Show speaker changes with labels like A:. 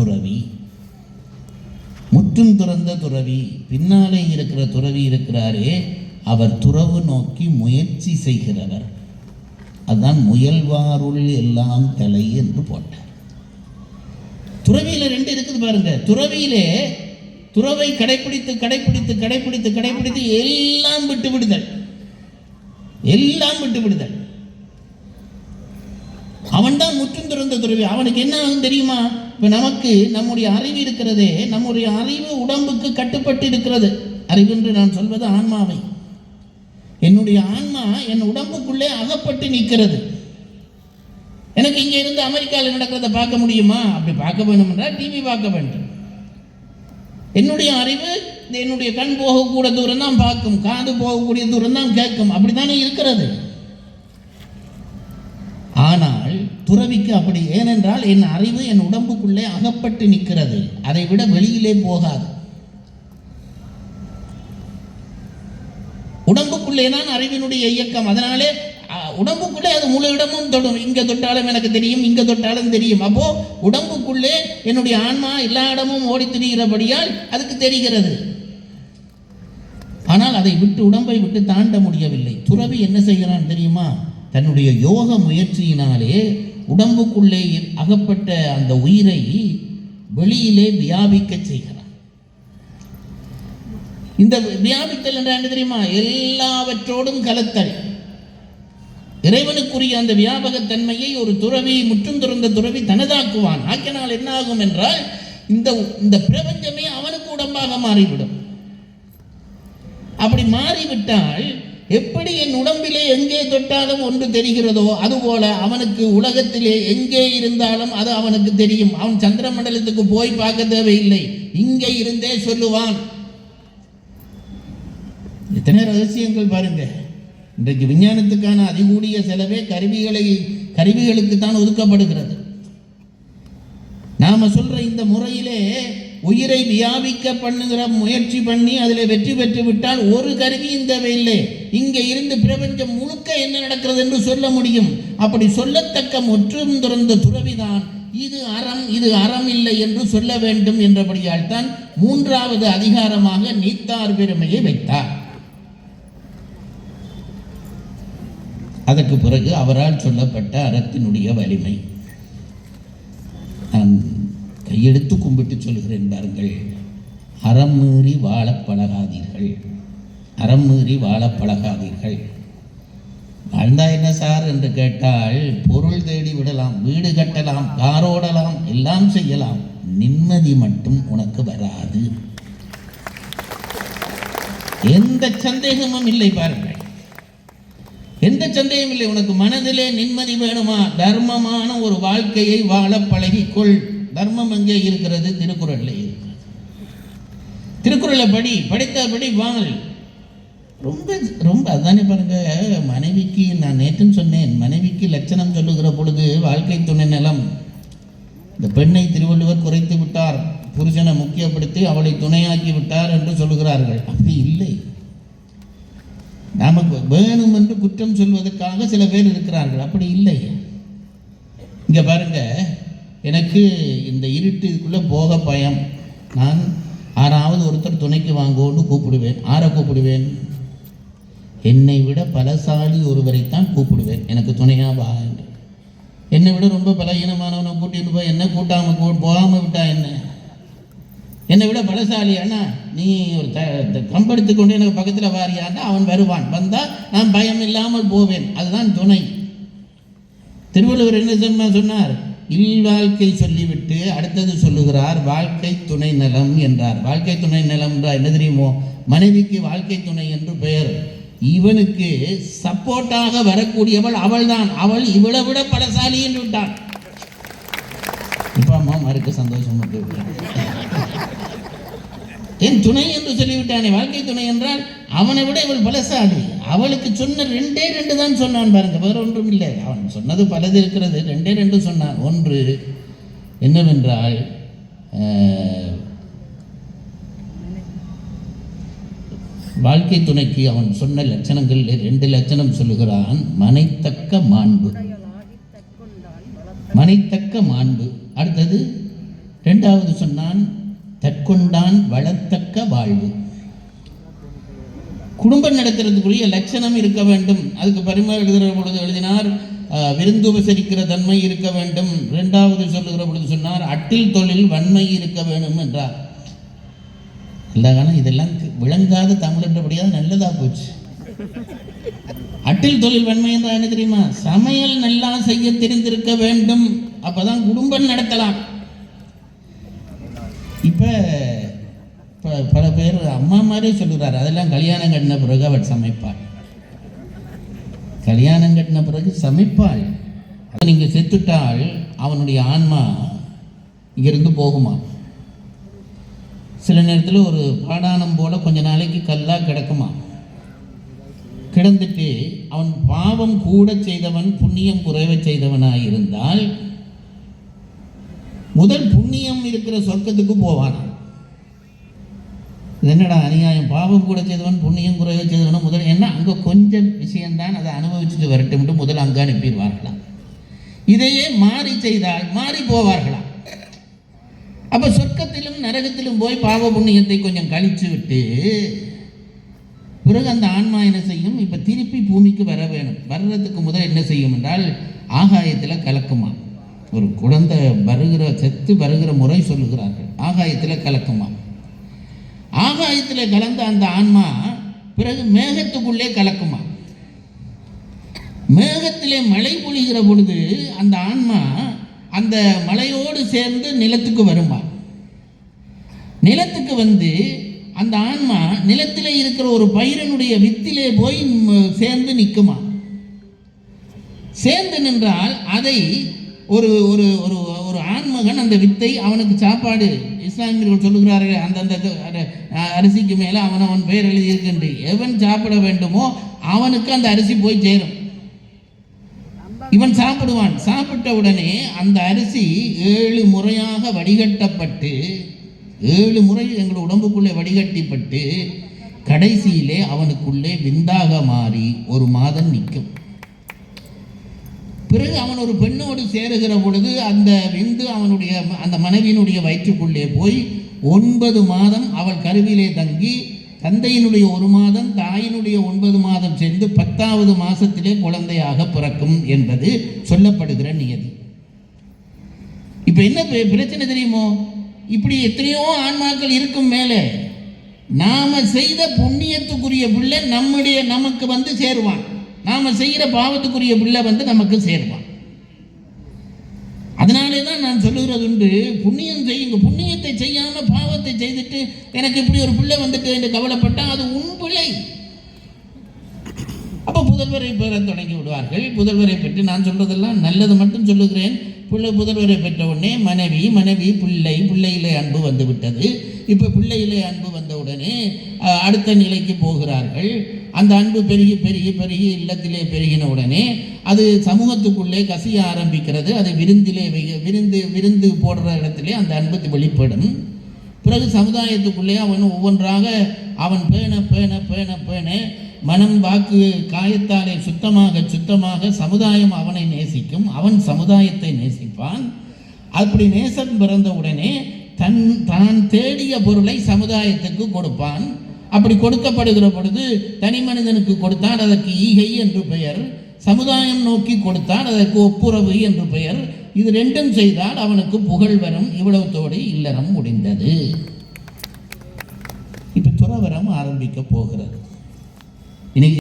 A: துறவி முற்றும் துறந்த துறவி பின்னாலே இருக்கிற துறவி இருக்கிறாரே அவர் துறவு நோக்கி முயற்சி செய்கிறவர். அதுதான் முயல்வாருள் எல்லாம் தலை என்று போட்டார். துறவியில ரெண்டு இருக்குது பாருங்க. துறவியிலே துறவை கடைபிடித்து கடைபிடித்து கடைபிடித்து கடைபிடித்து எல்லாம் விட்டு விடுதல். எல்லாம் விட்டு விடுதல். அவன்தான் முற்றும் துறந்த துறவி. அவனுக்கு என்ன ஆகும் தெரியுமா? இப்போ நமக்கு நம்முடைய அறிவு இருக்கிறதே நம்முடைய அறிவு உடம்புக்கு கட்டுப்பட்டு இருக்கிறது அறிவு என்று நான் சொல்வது ஆன்மாவை. என்னுடைய ஆன்மா என் உடம்புக்குள்ளே அகப்பட்டு நிற்கிறது. எனக்கு இங்கே இருந்து அமெரிக்காவில் நடக்கிறத பார்க்க முடியுமா? அப்படி பார்க்க வேண்டும் டிவி பார்க்க வேண்டும். என்னுடைய அறிவு என்னுடைய கண் போகக்கூட தூரம் தான் பார்க்கும் காது போகக்கூடிய தூரம் தான் கேட்கும். அப்படி தானே இருக்கிறது? ஆனால் துறவிக்கு அப்படி ஏனென்றால் என் அறிவு என் உடம்புக்குள்ளே அகப்பட்டு நிற்கிறது. அதை விட வெளியிலே போகாது. உடம்புக்குள்ளே தான் அறிவினுடைய இயக்கம். அதனாலே உடம்புக்குள்ளே அது முழு இடமும் தொடும். இங்க தொட்டாலும் எனக்கு தெரியும் இங்க தொட்டாலும் தெரியும். அப்போ உடம்புக்குள்ளே என்னுடைய ஆன்மா எல்லா இடமும் ஓடி திரிகிறபடியால் அதுக்கு தெரிகிறது. ஆனால் அதை விட்டு உடம்பை விட்டு தாண்ட முடியவில்லை. துறவி என்ன செய்கிறான் தெரியுமா? தன்னுடைய யோக முயற்சியினாலே உடம்புக்குள்ளே அகப்பட்ட அந்த உயிரை வெளியிலே வியாபிக்க செய்கிறான் இந்த வியாபித்தல் என்றால் என்ன தெரியுமா? எல்லாவற்றோடும் கலத்தல். இறைவனுக்குரிய அந்த வியாபகத்தன்மையை ஒரு துறவி முற்றும் துறந்த துறவி தனதாக்குவான். ஆக்கினால் என்ன ஆகும் என்றால் இந்த இந்த பிரபஞ்சமே அவனுக்கு உடம்பாக மாறிவிடும். அப்படி மாறிவிட்டால் எப்படி என் உடம்பிலே எங்கே தொட்டாலும் ஒன்று தெரிகிறதோ அதுபோல அவனுக்கு உலகத்திலே எங்கே இருந்தாலும் அது அவனுக்கு தெரியும். அவன் சந்திர மண்டலத்துக்கு போய் பார்க்க தேவையில்லை. இங்கே இருந்தே சொல்லுவான். எத்தனை ரகசியங்கள் பாருங்க. இன்றைக்கு விஞ்ஞானத்துக்கான அதிகூடிய செலவே கருவிகளை கருவிகளுக்கு தான் ஒதுக்கப்படுகிறது. நாம சொல்ற இந்த முறையிலே உயிரை வியாபிக்க பண்ணுகிற முயற்சி பண்ணி அதில் வெற்றி பெற்று விட்டால் ஒரு கருவியும் தேவையில்லை இங்கே இருந்து பிரபஞ்சம் முழுக்க என்ன நடக்கிறது என்று சொல்ல முடியும். அப்படி சொல்லத்தக்க முற்றும் துறந்த துறவிதான். இது அறம் இது அறம் இல்லை என்று சொல்ல வேண்டும் என்றபடியால் தான் மூன்றாவது அதிகாரமாக நீத்தார் பெருமையை வைத்தார். அதற்கு பிறகு அவரால் சொல்லப்பட்ட அறத்தினுடைய வலிமை. கையெடுத்து கும்பிட்டு சொல்கிறேன் பாருங்கள். அறம் மீறி வாழ பழகாதீர்கள். அறம் மீறி வாழ பழகாதீர்கள். வாழ்ந்தா என்ன சார் என்று கேட்டால் பொருள் தேடி விடலாம் வீடு கட்டலாம் காரோடலாம் எல்லாம் செய்யலாம். நிம்மதி மட்டும் உனக்கு வராது. எந்த சந்தேகமும் இல்லை பாருங்கள். எந்த சந்தேகம் இல்லை. உனக்கு மனதிலே நிம்மதி வேணுமா? தர்மமான ஒரு வாழ்க்கையை வாழ பழகிக்கொள். தர்மம் எங்கே இருக்கிறது? திருக்குறளில் இருக்கிறது. திருக்குறளை படி படித்தபடி வாங்கல். ரொம்ப ரொம்ப அதானே பாருங்க மனைவிக்கு நான் நேற்றும் சொன்னேன் மனைவிக்கு லட்சணம் சொல்லுகிற பொழுது வாழ்க்கை துணை நலம். இந்த பெண்ணை திருவள்ளுவர் குறைத்து விட்டார் புருஷனை முக்கியப்படுத்தி அவளை துணையாக்கி விட்டார் என்று சொல்லுகிறார்கள். அப்படி இல்லை. நமக்கு வேணும் என்று குற்றம் சொல்வதற்காக சில பேர் இருக்கிறார்கள். அப்படி இல்லை. இங்கே பாருங்க எனக்கு இந்த இருட்டு இதுக்குள்ளே போக பயம். நான் ஆறாவது ஒருத்தர் துணைக்கு வாங்கோன்னு கூப்பிடுவேன். ஆரை கூப்பிடுவேன்? என்னை விட பலசாலி ஒருவரைத்தான் கூப்பிடுவேன். எனக்கு துணையாக வா என்று. என்னை விட ரொம்ப பலகீனமானவனை கூட்டிட்டு போய் என்ன கூட்டாமல் கூ விட்டா என்ன? என்னை விட பலசாலி அண்ணா நீ ஒரு த கம்பெடுத்து கொண்டு எனக்கு பக்கத்தில் வாரியாண்டா அவன் வருவான். வந்தால் நான் பயம் இல்லாமல் போவேன். அதுதான் துணை. திருவள்ளுவர் என்ன சொன்னா சொன்னார்? இல்வாழ்க்கை சொல்லிவிட்டு அடுத்தது சொல்லுகிறார் வாழ்க்கை துணை நலம் என்றார். வாழ்க்கை துணை நலம் என்றால் என்ன தெரியுமோ? மனைவிக்கு வாழ்க்கை துணை என்று பெயர். இவனுக்கு சப்போர்ட்டாக வரக்கூடியவள் அவள்தான். அவள் இவளை விட பலசாலி என்று விட்டான். இப்ப அம்மா மறுக்க சந்தோஷம் மட்டும் என் துணை என்று சொல்லிவிட்டானே வாழ்க்கை துணை என்றால் அவனை விட இவள் பலசாலி அவளுக்கு சொன்ன ரெண்டே ரெண்டு தான் சொன்னான் பாருங்க வேற ஒன்றும் இல்லை. அவன் சொன்னது பலது இருக்கிறது ரெண்டே ரெண்டு சொன்னான். ஒன்று என்னவென்றால் வாழ்க்கை துணைக்கு அவன் சொன்ன லட்சணங்கள் ரெண்டு லட்சணம் சொல்லுகிறான். மனைத்தக்க மாண்பு. மனைத்தக்க மாண்பு. அடுத்தது ரெண்டாவது சொன்னான் தற்கொண்டான் வளத்தக்க வாழ்வு. குடும்பம் நடத்துறதுக்குரிய லட்சணம் இருக்க வேண்டும். அதுக்கு பரிமா எழுதுகிற பொழுது எழுதினார் அஹ், விருந்து உபசரிக்கிற தன்மை இருக்க வேண்டும். ரெண்டாவது சொல்லுகிற பொழுது சொன்னார் அட்டில் தொழில் வன்மை இருக்க வேண்டும் என்றார். இல்லை காலம் இதெல்லாம் விளங்காத தமிழ் நல்லதாக நல்லதா போச்சு. அட்டில் தொழில் வன்மை என்றால் என்ன தெரியுமா? சமையல் நல்லா செய்ய தெரிந்திருக்க வேண்டும். அப்போதான் குடும்பம் நடத்தலாம். இப்ப இப்ப பல பேர் அம்மா மாதிரியே சொல்லுறாரு. அதெல்லாம் கல்யாணம் கட்டின பிறகு அவள் சமைப்பாள். கல்யாணம் கட்டின பிறகு சமைப்பாள். அதை நீங்கள் செத்துட்டால் அவனுடைய ஆன்மா இங்கிருந்து போகுமா? சில நேரத்தில் ஒரு பாடானம் போல கொஞ்ச நாளைக்கு கல்லா கிடக்குமா? கிடந்துட்டு அவன் பாவம் கூட செய்தவன் புண்ணியம் குறைவ செய்தவனாய் இருந்தால் முதல் புண்ணியம் இருக்கிற சொர்க்கத்துக்கு போவானாம் என்னடா அநியாயம்? பாவம் கூட செய்தவன் புண்ணியம் குறைவ செய்தவன் முதல் என்ன? அங்கே கொஞ்சம் விஷயம்தான் அதை அனுபவிச்சுட்டு வரட்டும்ட்டு முதல் அங்கே அனுப்பிடுவார்களாம். இதையே மாறி செய்தால் மாறி போவார்களாம். அப்போ சொர்க்கத்திலும் நரகத்திலும் போய் பாவ புண்ணியத்தை கொஞ்சம் கழிச்சு விட்டு பிறகு அந்த ஆன்மா என்ன செய்யும்? இப்போ திருப்பி பூமிக்கு வர வேணும். வர்றதுக்கு முதல் என்ன செய்யும் என்றால் ஆகாயத்தில் கலக்குமா ஒரு குழந்தை வருகிற செத்து வருகிற முறை சொல்லுகிறார்கள். ஆகாயத்துல கலக்குமா? ஆகாயத்துல கலந்த அந்த ஆன்மா பிறகு மேகத்துக்குள்ளே கலக்குமா? மேகத்திலே மழை பொழிகிற பொழுது அந்த ஆன்மா அந்த மலையோடு சேர்ந்து நிலத்துக்கு வருமா? நிலத்துக்கு வந்து அந்த ஆன்மா நிலத்திலே இருக்கிற ஒரு பயிரினுடைய வித்திலே போய் சேர்ந்து நிற்குமா? சேர்ந்து நின்றால் அதை ஒரு ஒரு ஒரு ஒரு ஆண்மகன் அந்த வித்தை அவனுக்கு சாப்பாடு இஸ்லாமியர்கள் சொல்லுகிறார்கள். அந்தந்த அரிசிக்கு மேலே அவன் அவன் பெயர் எழுதியிருக்கின்ற எவன் சாப்பிட வேண்டுமோ அவனுக்கு அந்த அரிசி போய் சேரும். இவன் சாப்பிடுவான். சாப்பிட்ட உடனே அந்த அரிசி ஏழு முறையாக வடிகட்டப்பட்டு ஏழு முறை எங்கள் உடம்புக்குள்ளே வடிகட்டிப்பட்டு கடைசியிலே அவனுக்குள்ளே விந்தாக மாறி ஒரு மாதம் நிற்கும். பிறகு அவன் ஒரு பெண்ணோடு சேருகிற பொழுது அந்த விந்து அவனுடைய அந்த மனைவியினுடைய வயிற்றுக்குள்ளே போய் ஒன்பது மாதம் அவள் கருவிலே தங்கி தந்தையினுடைய ஒரு மாதம் தாயினுடைய ஒன்பது மாதம் சேர்ந்து பத்தாவது மாதத்திலே குழந்தையாக பிறக்கும் என்பது சொல்லப்படுகிற நியதி. இப்போ என்ன பிரச்சனை தெரியுமோ? இப்படி எத்தனையோ ஆன்மாக்கள் இருக்கும் மேலே நாம் செய்த புண்ணியத்துக்குரிய பிள்ளை நம்முடைய நமக்கு வந்து சேருவான். நாம் செய்கிற பாவத்துக்குரிய பிள்ளை வந்து நமக்கு சேர்வான் அதனாலே தான் நான் சொல்லுகிறது உண்டு புண்ணியம் செய்யுங்க. புண்ணியத்தை செய்யாம பாவத்தை செய்துட்டு எனக்கு இப்படி ஒரு பிள்ளை வந்துட்டு என்று கவலைப்பட்டால் அது உன் பிள்ளை அப்போ புதல்வரை பெற தொடங்கி விடுவார்கள். புதல்வரை பெற்று நான் சொல்றதெல்லாம் நல்லது மட்டும் சொல்லுகிறேன். பிள்ளை புதல்வரை பெற்ற உடனே மனைவி மனைவி பிள்ளை பிள்ளையிலே அன்பு வந்து விட்டது இப்போ பிள்ளையிலே அன்பு வந்த உடனே அடுத்த நிலைக்கு போகிறார்கள். அந்த அன்பு பெருகி பெருகி பெருகி இல்லத்திலே பெருகின உடனே அது சமூகத்துக்குள்ளே கசிய ஆரம்பிக்கிறது. அது விருந்திலே வி- விருந்து விருந்து போடுற இடத்திலே அந்த அன்பு வெளிப்படும். பிறகு சமுதாயத்துக்குள்ளே அவன் ஒவ்வொன்றாக அவன் பேண பேண பேண பேண மனம் வாக்கு காயத்தாலே சுத்தமாக சுத்தமாக சமுதாயம் அவனை நேசிக்கும். அவன் சமுதாயத்தை நேசிப்பான். அப்படி நேசம் பிறந்த உடனே தன் தான் தேடிய பொருளை சமுதாயத்துக்கு கொடுப்பான். அப்படி கொடுக்கப்படுகிற பொழுது தனி மனிதனுக்கு கொடுத்தால் அதற்கு ஈகை என்று பெயர் சமுதாயம் நோக்கி கொடுத்தால் அதற்கு ஒப்புரவு என்று பெயர். இது ரெண்டும் செய்தால் அவனுக்கு புகழ் வரும் இவ்வளவுத்தோடு இல்லறம் முடிந்தது. இப்ப துறவரம் ஆரம்பிக்க போகிறது. இன்னைக்கு